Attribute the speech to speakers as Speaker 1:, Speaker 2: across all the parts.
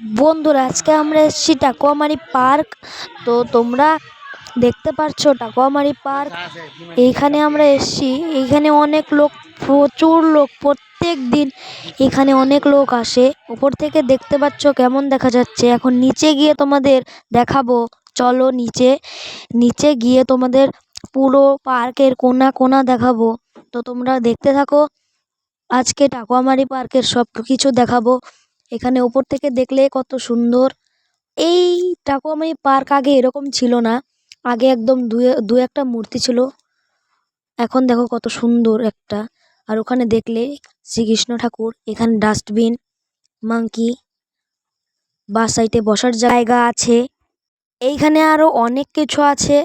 Speaker 1: বন্ধুরা আজকে আমরা এসেছি টাকুয়ামারি পার্ক। তো তোমরা দেখতে পাচ্ছ টাকুয়ামারি পার্ক। এইখানে আমরা এসেছি। এইখানে অনেক লোক প্রচুর লোক প্রত্যেক দিন এখানে অনেক লোক আসে। উপর থেকে দেখতে পাচ্ছ কেমন দেখা যাচ্ছে। এখন নিচে গিয়ে তোমাদের দেখাবো। চলো নিচে নিচে গিয়ে তোমাদের পুরো পার্কের কোনা কোনা দেখাবো। তো তোমরা দেখতে থাকো। আজকে টাকুয়ামারি পার্কের সব কিছু দেখাবো। এখানে ওপর থেকে দেখলে কত সুন্দর। এই টাকুয়ামারি পার্ক আগে এরকম ছিল না। আগে একদম দু একটা মূর্তি ছিল। এখন দেখো কত সুন্দর একটা। আর ওখানে দেখলে শ্রীকৃষ্ণ ঠাকুর, এখানে ডাস্টবিন, মাংকি, বা সাইডে বসার জায়গা আছে। এইখানে আরও অনেক কিছু আছে।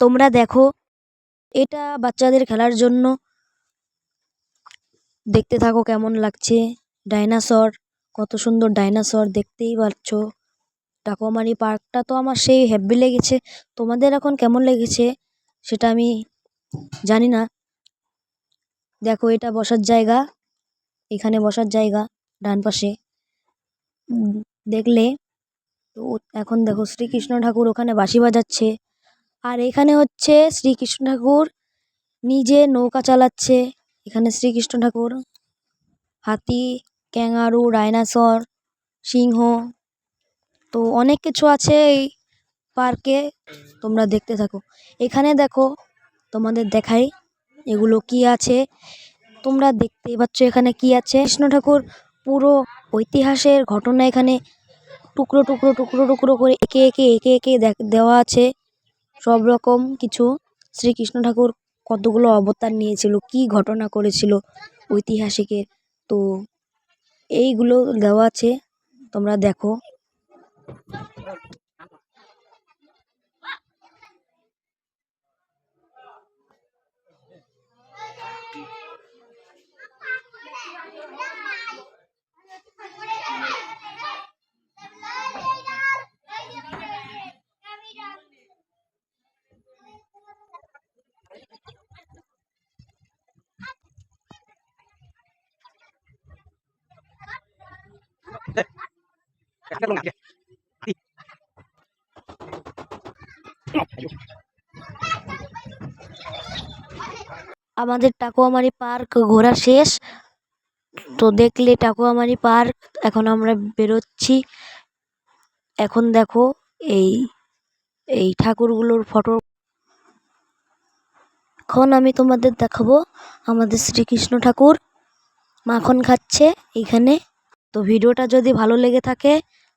Speaker 1: তোমরা দেখো, এটা বাচ্চাদের খেলার জন্য। দেখতে থাকো কেমন লাগছে। ডাইনাসর কত সুন্দর ডাইনাসর দেখতেই পাচ্ছ। টাকুয়ামারি পার্কটা তো আমার সেই হেব্বি লেগেছে। তোমাদের এখন কেমন লেগেছে সেটা আমি জানি না। দেখো, এটা বসার জায়গা, এখানে বসার জায়গা, ডান পাশে। দেখলে তো এখন দেখো শ্রীকৃষ্ণ ঠাকুর ওখানে বাঁশি বাজাচ্ছে। আর এখানে হচ্ছে শ্রীকৃষ্ণ ঠাকুর নিজে নৌকা চালাচ্ছে। এখানে শ্রীকৃষ্ণ ঠাকুর হাতি ক্যাঙারু ডাইনাসর, সিংহ, তো অনেক কিছু আছে এই পার্কে, তোমরা দেখতে থাকো। এখানে দেখো, তোমাদের দেখাই এগুলো কি আছে। তোমরা দেখতেই পাচ্ছ এখানে কি আছে। কৃষ্ণ ঠাকুর পুরো ঐতিহাসের ঘটনা এখানে টুকরো টুকরো টুকরো টুকরো করে একে একে একে একে দেওয়া আছে। সব রকম কিছু। শ্রীকৃষ্ণ ঠাকুর কতগুলো অবতার নিয়েছিল, কি ঘটনা করেছিল ঐতিহাসিকের। তো এইগুলো দেওয়া আছে তোমরা দেখো। আমাদের টাকুয়ামারি পার্ক ঘোরা শেষ। তো দেখলে টাকুয়ামারি পার্ক, এখন আমরা বেরোচ্ছি। এখন দেখো এই এই ঠাকুরগুলোর ফটো। এখন আমি তোমাদের দেখাবো আমাদের শ্রীকৃষ্ণ ঠাকুর মাখন খাচ্ছে এইখানে। তো ভিডিওটা যদি ভালো লেগে থাকে